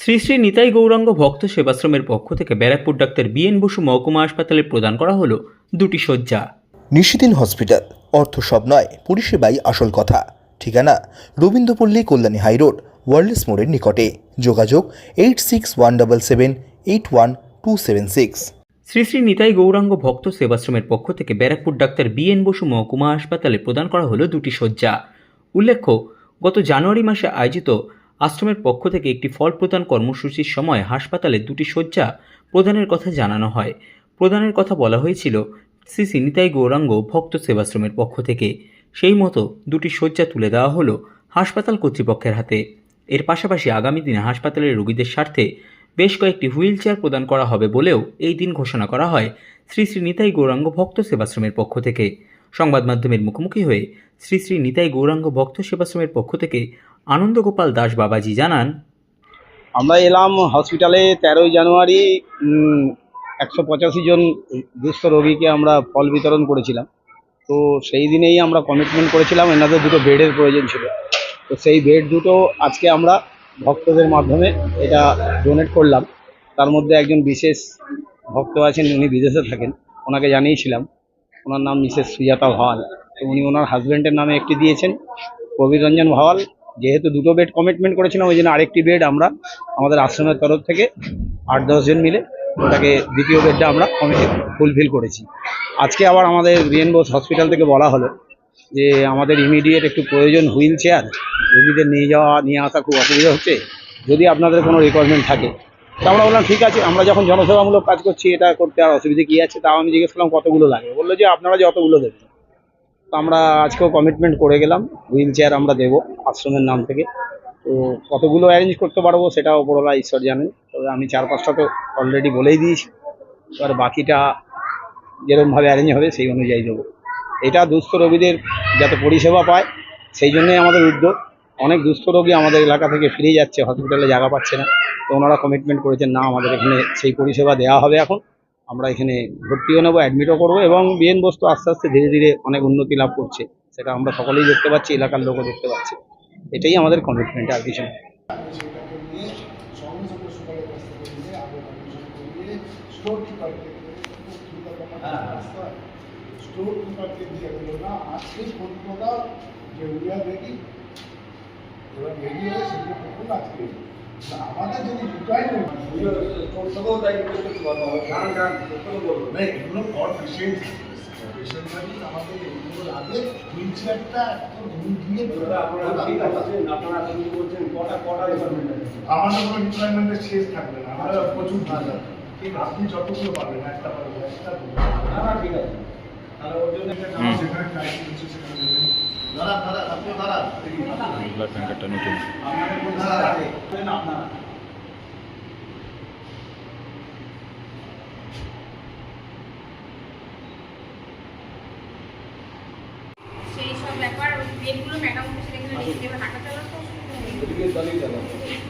শ্রী শ্রী নিতাই গৌরাঙ্গ ভক্ত সেবাশ্রমের পক্ষ থেকে ব্যারাকপুর ডাক্তার বিএন বসু মহকুমা হাসপাতালে প্রদান করা হলো দুটি শয্যা। নিশিদিন হসপিটাল অর্থ সব নয় পরিষেবাই আসল কথা। ঠিকানা রবীন্দ্রপল্লী কল্যাণী হাইরোড ওয়ার্ল্ডস মোড়ের নিকটে। যোগাযোগ eight six one double seven eight one two seven six. Shri Shri Nitai Gauranga ভক্ত সেবাশ্রমের পক্ষ থেকে ব্যারাকপুর ডাক্তার বিএন বসু মহকুমা হাসপাতালে প্রদান করা হলো দুটি শয্যা। উল্লেখ্য গত জানুয়ারি মাসে আয়োজিত আশ্রমের পক্ষ থেকে একটি ফল প্রদান কর্মসূচির সময় হাসপাতালে দুটি শয্যা প্রদানের কথা জানানো হয়। প্রদানের কথা বলা হয়েছিল শ্রী শ্রী নিতাই গৌরাঙ্গ ভক্ত সেবাশ্রমের পক্ষ থেকে। সেই মতো দুটি শয্যা তুলে দেওয়া হলো হাসপাতাল কর্তৃপক্ষের হাতে। এর পাশাপাশি আগামী দিনে হাসপাতালের রোগীদের স্বার্থে বেশ কয়েকটি হুইল চেয়ার প্রদান করা হবে বলেও এই দিন ঘোষণা করা হয় শ্রী শ্রী নিতাই গৌরাঙ্গ ভক্ত সেবাশ্রমের পক্ষ থেকে। সংবাদ মাধ্যমের মুখোমুখি হয়ে শ্রী শ্রী নিতাই গৌরাঙ্গ ভক্ত সেবাশ্রমের পক্ষ থেকে আনন্দগোপাল দাস বাবাজি জানান, আমরা এলাম হসপিটালে তেরোই জানুয়ারি একশো পঁচাশি জন দুস্থ রোগীকে আমরা ফল বিতরণ করেছিলাম। তো সেই দিনেই আমরা কমিটমেন্ট করেছিলাম, এনাদের দুটো বেডের প্রয়োজন ছিল। তো সেই বেড দুটো আজকে আমরা ভক্তদের মাধ্যমে এটা ডোনেট করলাম। তার মধ্যে একজন বিশেষ ভক্ত আছেন, উনি বিদেশে থাকেন, ওনাকে জানিয়েছিলাম। ওনার নাম মিসেস সুজাতা ভাওয়াল। তো উনি ওনার হাজব্যান্ডের নামে একটি দিয়েছেন কবির রঞ্জন ভাওয়াল। যেহেতু দুটো বেড কমিটমেন্ট করেছিলাম, ওই জন্য আরেকটি বেড আমরা আমাদের আশ্রমের তরফ থেকে আট দশজন মিলে ওটাকে দ্বিতীয় বেডটা আমরা ফুলফিল করেছি। আজকে আবার আমাদের বিএন বোস হসপিটাল থেকে বলা হলো যে, আমাদের ইমিডিয়েট একটু প্রয়োজন হুইল চেয়ার রোগীদের নিয়ে যাওয়া, নিয়ে আসা খুব অসুবিধা হচ্ছে। যদি আপনাদের কোনো রিকোয়ারমেন্ট থাকে, তো আমরা বললাম, ঠিক আছে, আমরা যখন জনসেবামূলক কাজ করছি, এটা করতে আর অসুবিধা কী আছে? তাও আমি জিজ্ঞেস করলাম, কতগুলো লাগে? বলল যে, আপনারা যতগুলো দেবেন। তো আমরা আজকেও কমিটমেন্ট করে গেলাম। হুইল চেয়ার আমরা দেবো আশ্রমের নাম থেকে। তো কতগুলো অ্যারেঞ্জ করতে পারব সেটা ওপরওয়ালা ঈশ্বর জানেন। তবে আমি চার পাঁচটা তো অলরেডি বলেই দিয়েছি। এবার বাকিটা যেরকমভাবে অ্যারেঞ্জ হবে সেই অনুযায়ী দেবো। এটা দুস্থ রোগীদের যাতে পরিষেবা পায়, সেই জন্যই আমাদের উদ্যোগ। অনেক দুস্থ রোগী আমাদের এলাকা থেকে ফিরে যাচ্ছে হসপিটালে জায়গা পাচ্ছে না। তো ওনারা কমিটমেন্ট করেছেন, না, আমাদের এখানে সেই পরিষেবা দেওয়া হবে এখন। আমরা এখানে ভর্তিও নেব অ্যাডমিটও করব এবং বিএন বস্তু আস্তে আস্তে ধীরে ধীরে অনেক উন্নতি লাভ করছে। সেটা আমরা সকলেই দেখতে পাচ্ছি, এলাকার লোকও দেখতে পাচ্ছে। এটাই আমাদের কমিটমেন্ট আর কিছু এবার আজকে। আমাদের যদি রিকোয়ারমেন্ট না এগুলো ফর পেশেন্ট পেশেন্ট মানে আমাদের এগুলো আগে হুইল চেয়ারটা একদম ঘুম দিয়ে আমাদের কোনো রিকোয়ারমেন্টের শেষ থাকবে না আমরা প্রচুর ভালো। আপনি যতগুলো পাবেন একটা পাবেন একটা দুটো। যেখানে টাইম হচ্ছে সেখানে সব ব্যাপার ওই ডেটগুলো সব ব্যাপার এখানে রেখে দেবে হাঁটা চলার তো অসুবিধা নেই। হ্যাঁ, এখানে